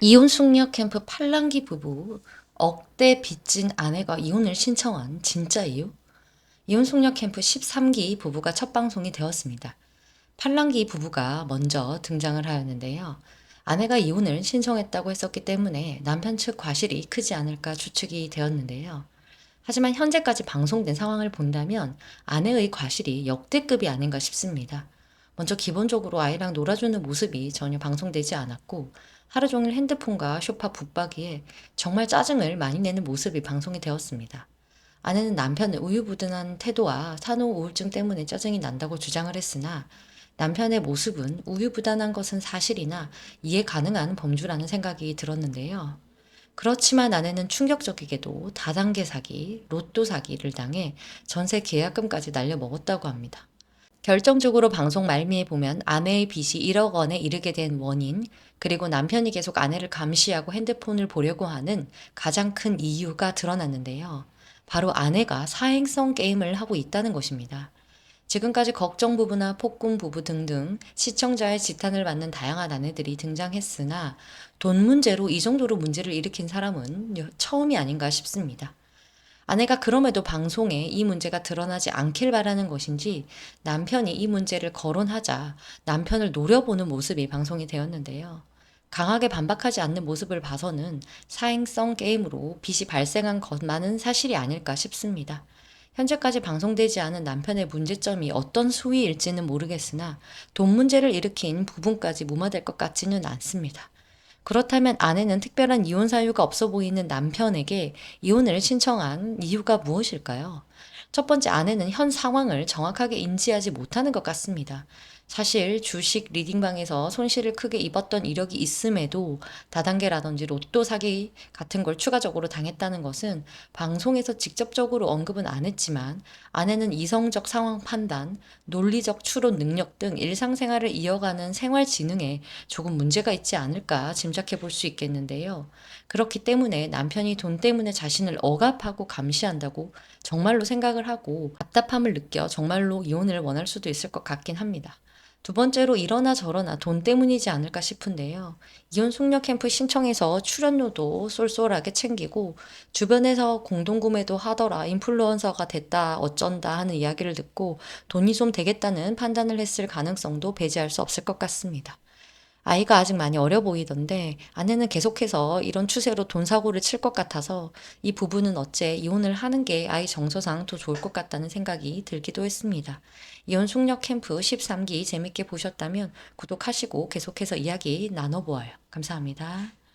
이혼 숙녀 캠프 팔랑기 부부 억대 빚진 아내가 이혼을 신청한 진짜 이유? 이혼 숙녀 캠프 13기 부부가 첫 방송이 되었습니다. 팔랑기 부부가 먼저 등장을 하였는데요. 아내가 이혼을 신청했다고 했었기 때문에 남편 측 과실이 크지 않을까 추측이 되었는데요. 하지만 현재까지 방송된 상황을 본다면 아내의 과실이 역대급이 아닌가 싶습니다. 먼저 기본적으로 아이랑 놀아주는 모습이 전혀 방송되지 않았고 하루 종일 핸드폰과 쇼파 붙박이에 정말 짜증을 많이 내는 모습이 방송이 되었습니다. 아내는 남편의 우유부단한 태도와 산후 우울증 때문에 짜증이 난다고 주장을 했으나 남편의 모습은 우유부단한 것은 사실이나 이해 가능한 범주라는 생각이 들었는데요. 그렇지만 아내는 충격적이게도 다단계 사기, 로또 사기를 당해 전세 계약금까지 날려먹었다고 합니다. 결정적으로 방송 말미에 보면 아내의 빚이 1억 원에 이르게 된 원인, 그리고 남편이 계속 아내를 감시하고 핸드폰을 보려고 하는 가장 큰 이유가 드러났는데요. 바로 아내가 사행성 게임을 하고 있다는 것입니다. 지금까지 걱정 부부나 폭군 부부 등등 시청자의 지탄을 받는 다양한 아내들이 등장했으나 돈 문제로 이 정도로 문제를 일으킨 사람은 여- 처음이 아닌가 싶습니다. 아내가 그럼에도 방송에 이 문제가 드러나지 않길 바라는 것인지 남편이 이 문제를 거론하자 남편을 노려보는 모습이 방송이 되었는데요. 강하게 반박하지 않는 모습을 봐서는 사행성 게임으로 빚이 발생한 것만은 사실이 아닐까 싶습니다. 현재까지 방송되지 않은 남편의 문제점이 어떤 수위일지는 모르겠으나 돈 문제를 일으킨 부분까지 무마될 것 같지는 않습니다. 그렇다면 아내는 특별한 이혼 사유가 없어 보이는 남편에게 이혼을 신청한 이유가 무엇일까요? 첫 번째 아내는 현 상황을 정확하게 인지하지 못하는 것 같습니다. 사실 주식 리딩방에서 손실을 크게 입었던 이력이 있음에도 다단계라든지 로또 사기 같은 걸 추가적으로 당했다는 것은 방송에서 직접적으로 언급은 안 했지만 아내는 이성적 상황 판단, 논리적 추론 능력 등 일상생활을 이어가는 생활 지능에 조금 문제가 있지 않을까 짐작해 볼 수 있겠는데요. 그렇기 때문에 남편이 돈 때문에 자신을 억압하고 감시한다고 정말로 생각을 하고 답답함을 느껴 정말로 이혼을 원할 수도 있을 것 같긴 합니다. 두 번째로 이러나 저러나 돈 때문이지 않을까 싶은데요. 이혼 숙녀 캠프 신청해서 출연료도 쏠쏠하게 챙기고 주변에서 공동구매도 하더라 인플루언서가 됐다 어쩐다 하는 이야기를 듣고 돈이 좀 되겠다는 판단을 했을 가능성도 배제할 수 없을 것 같습니다. 아이가 아직 많이 어려 보이던데 아내는 계속해서 이런 추세로 돈 사고를 칠 것 같아서 이 부부는 어째 이혼을 하는 게 아이 정서상 더 좋을 것 같다는 생각이 들기도 했습니다. 이혼 숙녀 캠프 13기 재밌게 보셨다면 구독하시고 계속해서 이야기 나눠보아요. 감사합니다.